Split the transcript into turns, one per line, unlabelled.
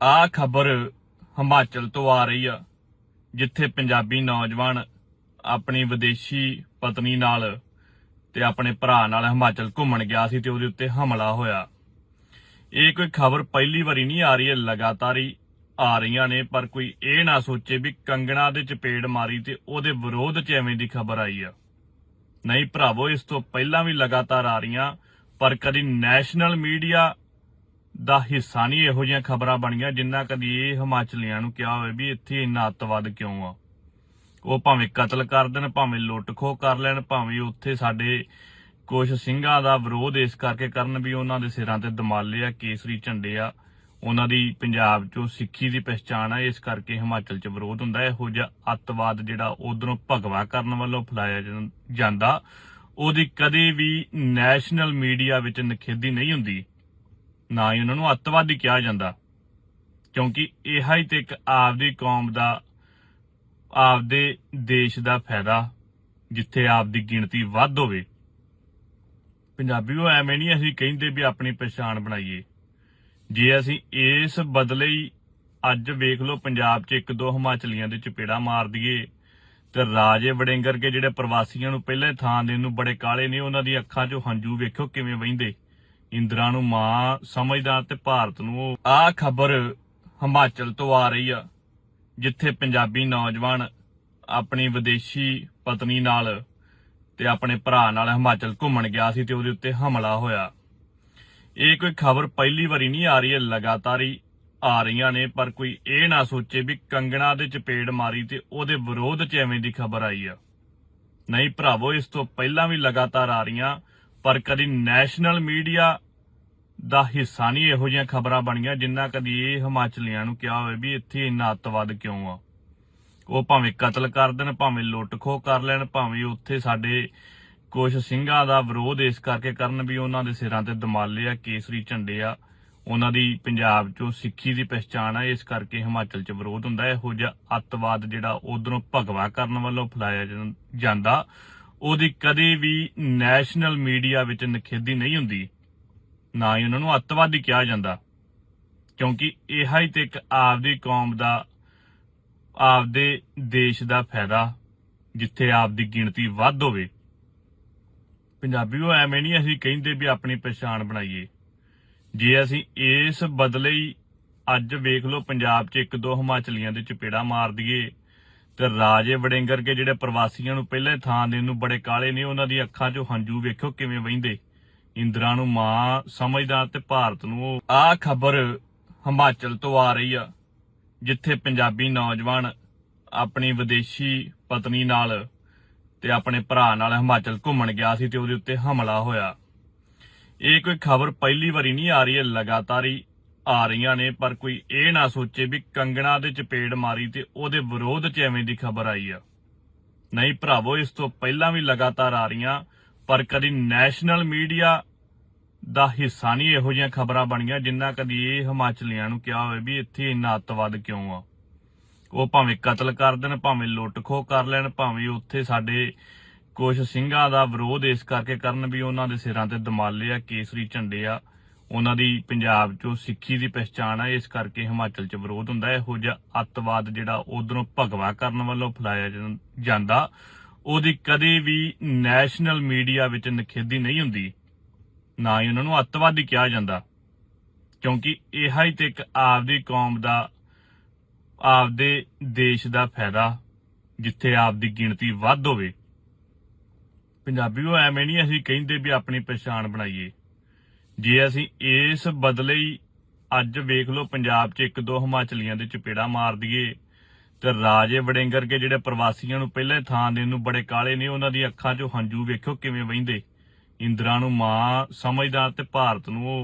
ਆ ਖਬਰ ਹਿਮਾਚਲ ਤੋਂ ਆ ਰਹੀ ਆ, ਜਿੱਥੇ ਪੰਜਾਬੀ ਨੌਜਵਾਨ ਆਪਣੀ ਵਿਦੇਸ਼ੀ ਪਤਨੀ ਨਾਲ ਤੇ ਆਪਣੇ ਭਰਾ ਨਾਲ ਹਿਮਾਚਲ ਘੁੰਮਣ ਗਿਆ ਸੀ ਤੇ ਉਹਦੇ ਉੱਤੇ ਹਮਲਾ ਹੋਇਆ। ਇਹ ਕੋਈ ਖਬਰ ਪਹਿਲੀ ਵਾਰੀ ਨਹੀਂ ਆ ਰਹੀ ਹੈ ਲਗਾਤਾਰ ਹੀ ਆ ਰਹੀਆਂ ਨੇ, ਪਰ ਕੋਈ ਇਹ ਨਾ ਸੋਚੇ ਵੀ ਕੰਗਣਾ ਦੇ ਚਪੇੜ ਮਾਰੀ ਤੇ ਉਹਦੇ ਵਿਰੋਧ 'ਚ ਐਵੇਂ ਦੀ ਖਬਰ ਆਈ ਆ। ਨਹੀਂ ਭਰਾਵੋ, ਇਸ ਤੋਂ ਪਹਿਲਾਂ ਵੀ ਲਗਾਤਾਰ ਆ ਰਹੀਆਂ, ਪਰ ਕਦੀ ਨੈਸ਼ਨਲ ਮੀਡੀਆ ਦਾ ਹਿੱਸਾ ਨਹੀਂ, ਇਹੋ ਜਿਹੀਆਂ ਖਬਰਾਂ ਬਣੀਆਂ ਜਿੰਨਾ ਕਦੀ ਇਹ ਹਿਮਾਚਲੀਆਂ ਨੂੰ ਕਿਹਾ ਹੋਵੇ ਵੀ ਇੱਥੇ ਇੰਨਾ ਅੱਤਵਾਦ ਕਿਉਂ ਆ। ਉਹ ਭਾਵੇਂ ਕਤਲ ਕਰ ਦੇਣ, ਭਾਵੇਂ ਲੁੱਟ ਖੋਹ ਕਰ ਲੈਣ, ਭਾਵੇਂ ਉੱਥੇ ਸਾਡੇ ਕੁਝ ਸਿੰਘਾਂ ਦਾ ਵਿਰੋਧ ਇਸ ਕਰਕੇ ਕਰਨ ਵੀ ਉਹਨਾਂ ਦੇ ਸਿਰਾਂ ਤੇ ਦਮਾਲੇ ਆ, ਕੇਸਰੀ ਝੰਡੇ ਆ। ਉਹਨਾਂ ਦੀ ਪੰਜਾਬ 'ਚੋਂ ਸਿੱਖੀ ਦੀ ਪਛਾਣ ਆ, ਇਸ ਕਰਕੇ ਹਿਮਾਚਲ 'ਚ ਵਿਰੋਧ ਹੁੰਦਾ। ਇਹੋ ਜਿਹਾ ਅੱਤਵਾਦ ਜਿਹੜਾ ਉਧਰੋਂ ਭਗਵਾ ਕਰਨ ਵੱਲੋਂ ਫੈਲਾਇਆ ਜਾਂ- ਜਾਂਦਾ, ਉਹਦੀ ਕਦੇ ਵੀ ਨੈਸ਼ਨਲ ਮੀਡੀਆ ਵਿੱਚ ਨਖੇਦੀ ਨਹੀਂ ਹੁੰਦੀ। ਨਾ ਹੀ ਉਹਨਾਂ ਨੂੰ ਅੱਤਵਾਦੀ ਕਿਹਾ ਜਾਂਦਾ। ਕਿਉਂਕਿ ਇਹ ਹੀ ਤੇ ਇੱਕ ਆਪਦੀ ਕੌਮ ਦਾ, ਆਪਦੇ ਦੇਸ਼ ਦਾ ਫਾਇਦਾ, ਜਿੱਥੇ ਆਪਦੀ ਗਿਣਤੀ ਵੱਧ ਹੋਵੇ। ਪੰਜਾਬੀਓ ਐਵੇਂ ਨਹੀਂ ਅਸੀਂ ਕਹਿੰਦੇ ਵੀ ਆਪਣੀ ਪਛਾਣ ਬਣਾਈਏ। ਜੇ ਅਸੀਂ ਇਸ ਬਦਲੇ ਹੀ ਅੱਜ ਵੇਖ ਲਓ ਪੰਜਾਬ 'ਚ ਇੱਕ ਦੋ ਹਿਮਾਚਲੀਆਂ ਦੇ ਚਪੇੜਾ ਮਾਰ ਦਈਏ, ਤੇ ਰਾਜੇ ਵੜਿੰਗਰ ਕੇ ਜਿਹੜੇ ਪ੍ਰਵਾਸੀਆਂ ਨੂੰ ਪਹਿਲੇ ਥਾਂ ਦੇਣ ਨੂੰ ਬੜੇ ਕਾਲੇ ਨੇ, ਉਹਨਾਂ ਦੀ ਅੱਖਾਂ 'ਚੋਂ ਹੰਝੂ ਵੇਖੋ ਕਿਵੇਂ ਵਹਿੰਦੇ। ਇੰਦਰਾ ਨੂੰ ਮਾਂ ਸਮਝਦਾ ਤੇ ਭਾਰਤ ਨੂੰ ਉਹ ਆ ਖਬਰ ਹਿਮਾਚਲ ਤੋਂ ਆ ਰਹੀ ਆ, ਜਿੱਥੇ ਪੰਜਾਬੀ ਨੌਜਵਾਨ ਆਪਣੀ ਵਿਦੇਸ਼ੀ ਪਤਨੀ ਨਾਲ ਤੇ ਆਪਣੇ ਭਰਾ ਨਾਲ ਹਿਮਾਚਲ ਘੁੰਮਣ ਗਿਆ ਸੀ ਤੇ ਉਹਦੇ ਉੱਤੇ ਹਮਲਾ ਹੋਇਆ। ਇਹ ਕੋਈ ਖਬਰ ਪਹਿਲੀ ਵਾਰੀ ਨਹੀਂ ਆ ਰਹੀ ਹੈ ਲਗਾਤਾਰ ਹੀ ਆ ਰਹੀਆਂ ਨੇ, ਪਰ ਕੋਈ ਇਹ ਨਾ ਸੋਚੇ ਵੀ ਕੰਗਣਾ ਦੇ ਚਪੇੜ ਮਾਰੀ ਤੇ ਉਹਦੇ ਵਿਰੋਧ 'ਚ ਐਵੇਂ ਦੀ ਖਬਰ ਆਈ ਆ। ਨਹੀਂ ਭਰਾਵੋ, ਇਸ ਤੋਂ ਪਹਿਲਾਂ ਵੀ ਲਗਾਤਾਰ ਆ ਰਹੀਆਂ। ਪਰ ਕਦੀ ਨੈਸ਼ਨਲ ਮੀਡੀਆ ਦਾ ਹਿੱਸਾ ਨਹੀਂ ਇਹੋ ਜਿਹੀਆਂ ਖਬਰਾਂ ਬਣੀਆਂ ਜਿੰਨਾ ਕਦੀ ਇਹ ਹਿਮਾਚਲੀਆਂ ਨੂੰ ਕਿਹਾ ਹੋਵੇ ਵੀ ਇੱਥੇ ਇੰਨਾ ਅੱਤਵਾਦ ਕਿਉਂ ਆ। ਉਹ ਭਾਵੇਂ ਕਤਲ ਕਰ ਦੇਣ, ਭਾਵੇਂ ਲੁੱਟ ਖੋਹ ਕਰ ਲੈਣ, ਭਾਵੇਂ ਉੱਥੇ ਸਾਡੇ ਕੁਝ ਸਿੰਘਾਂ ਦਾ ਵਿਰੋਧ ਇਸ ਕਰਕੇ ਕਰਨ ਵੀ ਉਹਨਾਂ ਦੇ ਸਿਰਾਂ ਤੇ ਦਮਾਲੇ ਆ, ਕੇਸਰੀ ਝੰਡੇ ਆ। ਉਹਨਾਂ ਦੀ ਪੰਜਾਬ 'ਚੋਂ ਸਿੱਖੀ ਦੀ ਪਛਾਣ ਆ, ਇਸ ਕਰਕੇ ਹਿਮਾਚਲ 'ਚ ਵਿਰੋਧ ਹੁੰਦਾ। ਇਹੋ ਜਿਹਾ ਅੱਤਵਾਦ ਜਿਹੜਾ ਉਧਰੋਂ ਭਗਵਾ ਕਰਨ ਵੱਲੋਂ ਫੈਲਾਇਆ ਜਾਂ- ਜਾਂਦਾ। ਉਹਦੀ ਕਦੇ ਵੀ ਨੈਸ਼ਨਲ ਮੀਡੀਆ ਵਿੱਚ ਨਖੇਦੀ ਨਹੀਂ ਹੁੰਦੀ। ਨਾ ਹੀ ਉਹਨਾਂ ਨੂੰ ਅੱਤਵਾਦੀ ਕਿਹਾ ਜਾਂਦਾ। ਕਿਉਂਕਿ ਇਹ ਹੀ ਤੇ ਇੱਕ ਆਪਦੀ ਕੌਮ ਦਾ, ਆਪਦੇ ਦੇਸ਼ ਦਾ ਫਾਇਦਾ, ਜਿੱਥੇ ਆਪਦੀ ਗਿਣਤੀ ਵੱਧ ਹੋਵੇ। ਪੰਜਾਬੀ ਉਹ ਐਵੇਂ ਨਹੀਂ ਅਸੀਂ ਕਹਿੰਦੇ ਵੀ ਆਪਣੀ ਪਛਾਣ ਬਣਾਈਏ। ਜੇ ਅਸੀਂ ਇਸ ਬਦਲੇ ਹੀ ਅੱਜ ਵੇਖ ਲਓ, ਪੰਜਾਬ 'ਚ ਇੱਕ ਦੋ ਹਿਮਾਚਲੀਆਂ ਦੇ ਚਪੇੜਾ ਮਾਰ ਦਈਏ ਤੇ ਰਾਜੇ ਵੜਿੰਗਰ ਕੇ ਜਿਹੜੇ ਪ੍ਰਵਾਸੀਆਂ ਨੂੰ ਪਹਿਲੇ ਥਾਂ ਦੇਣ ਨੂੰ ਬੜੇ ਕਾਲੇ ਨੇ, ਉਹਨਾਂ ਦੀ ਅੱਖਾਂ 'ਚੋਂ ਹੰਝੂ ਵੇਖੋ ਕਿਵੇਂ ਵਹਿੰਦੇ। ਇੰਦਰਾ ਨੂੰ ਮਾਂ ਸਮਝਦਾ ਤੇ ਭਾਰਤ ਨੂੰ ਆਹ ਖਬਰ ਹਿਮਾਚਲ ਤੋਂ ਆ ਰਹੀ ਆ, ਜਿੱਥੇ ਪੰਜਾਬੀ ਨੌਜਵਾਨ ਆਪਣੀ ਵਿਦੇਸ਼ੀ ਪਤਨੀ ਨਾਲ ਤੇ ਆਪਣੇ ਭਰਾ ਨਾਲ ਹਿਮਾਚਲ ਘੁੰਮਣ ਗਿਆ ਸੀ ਤੇ ਉਹਦੇ ਉੱਤੇ ਹਮਲਾ ਹੋਇਆ। ਇਹ ਕੋਈ ਖਬਰ ਪਹਿਲੀ ਵਾਰੀ ਨਹੀਂ ਆ ਰਹੀ ਹੈ ਲਗਾਤਾਰ ਹੀ ਆ ਰਹੀਆਂ ਨੇ, ਪਰ ਕੋਈ ਇਹ ਨਾ ਸੋਚੇ ਵੀ ਕੰਗਣਾ ਦੇ ਚਪੇੜ ਮਾਰੀ ਤੇ ਉਹਦੇ ਵਿਰੋਧ 'ਚ ਐਵੇਂ ਦੀ ਖਬਰ ਆਈ ਆ। ਨਹੀਂ ਭਰਾਵੋ, ਇਸ ਤੋਂ ਪਹਿਲਾਂ ਵੀ ਲਗਾਤਾਰ ਆ ਰਹੀਆਂ, ਪਰ ਕਦੀ ਨੈਸ਼ਨਲ ਮੀਡੀਆ ਦਾ ਹਿੱਸਾ ਨਹੀਂ ਇਹੋ ਜਿਹੀਆਂ ਖਬਰਾਂ ਬਣੀਆਂ ਜਿੰਨਾ ਕਦੀ ਇਹ ਹਿਮਾਚਲੀਆਂ ਨੂੰ ਕਿਹਾ ਹੋਵੇ ਵੀ ਇੱਥੇ ਇੰਨਾ ਅੱਤਵਾਦ ਕਿਉਂ ਆ। ਉਹ ਭਾਵੇਂ ਕਤਲ ਕਰ ਦੇਣ, ਭਾਵੇਂ ਲੁੱਟ ਖੋਹ ਕਰ ਲੈਣ, ਭਾਵੇਂ ਉੱਥੇ ਸਾਡੇ ਕੁਝ ਸਿੰਘਾਂ ਦਾ ਵਿਰੋਧ ਇਸ ਕਰਕੇ ਕਰਨ ਵੀ ਉਹਨਾਂ ਦੇ ਸਿਰਾਂ ਤੇ ਦਮਾਲੇ ਆ, ਕੇਸਰੀ ਝੰਡੇ ਆ। ਉਹਨਾਂ ਦੀ ਪੰਜਾਬ 'ਚੋਂ ਸਿੱਖੀ ਦੀ ਪਛਾਣ ਆ, ਇਸ ਕਰਕੇ ਹਿਮਾਚਲ 'ਚ ਵਿਰੋਧ ਹੁੰਦਾ। ਇਹੋ ਜਿਹਾ ਅੱਤਵਾਦ ਜਿਹੜਾ ਉਧਰੋਂ ਭਗਵਾ ਕਰਨ ਵੱਲੋਂ ਫੈਲਾਇਆ ਜਾਂ- ਜਾਂਦਾ, ਉਹਦੀ ਕਦੇ ਵੀ ਨੈਸ਼ਨਲ ਮੀਡੀਆ ਵਿੱਚ ਨਖੇਦੀ ਨਹੀਂ ਹੁੰਦੀ। ਨਾ ਹੀ ਉਹਨਾਂ ਨੂੰ ਅੱਤਵਾਦੀ ਕਿਹਾ ਜਾਂਦਾ। ਕਿਉਂਕਿ ਇਹ ਹੀ ਤੇ ਇੱਕ ਆਪਦੀ ਕੌਮ ਦਾ, ਆਪਦੇ ਦੇਸ਼ ਦਾ ਫਾਇਦਾ, ਜਿੱਥੇ ਆਪਦੀ ਗਿਣਤੀ ਵੱਧ ਹੋਵੇ। ਪੰਜਾਬੀਓ ਐਵੇਂ ਨਹੀਂ ਅਸੀਂ ਕਹਿੰਦੇ ਵੀ ਆਪਣੀ ਪਛਾਣ ਬਣਾਈਏ। ਜੇ ਅਸੀਂ ਇਸ ਬਦਲੇ ਹੀ ਅੱਜ ਵੇਖ ਲਓ ਪੰਜਾਬ 'ਚ ਇੱਕ ਦੋ ਹਿਮਾਚਲੀਆਂ ਦੇ ਚਪੇੜਾ ਮਾਰ ਦਈਏ, ਤੇ ਰਾਜੇ ਵੜਿੰਗਰ ਕੇ ਜਿਹੜੇ ਪ੍ਰਵਾਸੀਆਂ ਨੂੰ ਪਹਿਲੇ ਥਾਂ ਦੇਣ ਨੂੰ ਬੜੇ ਕਾਲੇ ਨੇ, ਉਹਨਾਂ ਦੀ ਅੱਖਾਂ 'ਚੋਂ ਹੰਝੂ ਵੇਖੋ ਕਿਵੇਂ ਵਹਿੰਦੇ। ਇੰਦਰਾ ਨੂੰ ਮਾਂ ਸਮਝਦਾ ਤੇ ਭਾਰਤ ਨੂੰ ਉਹ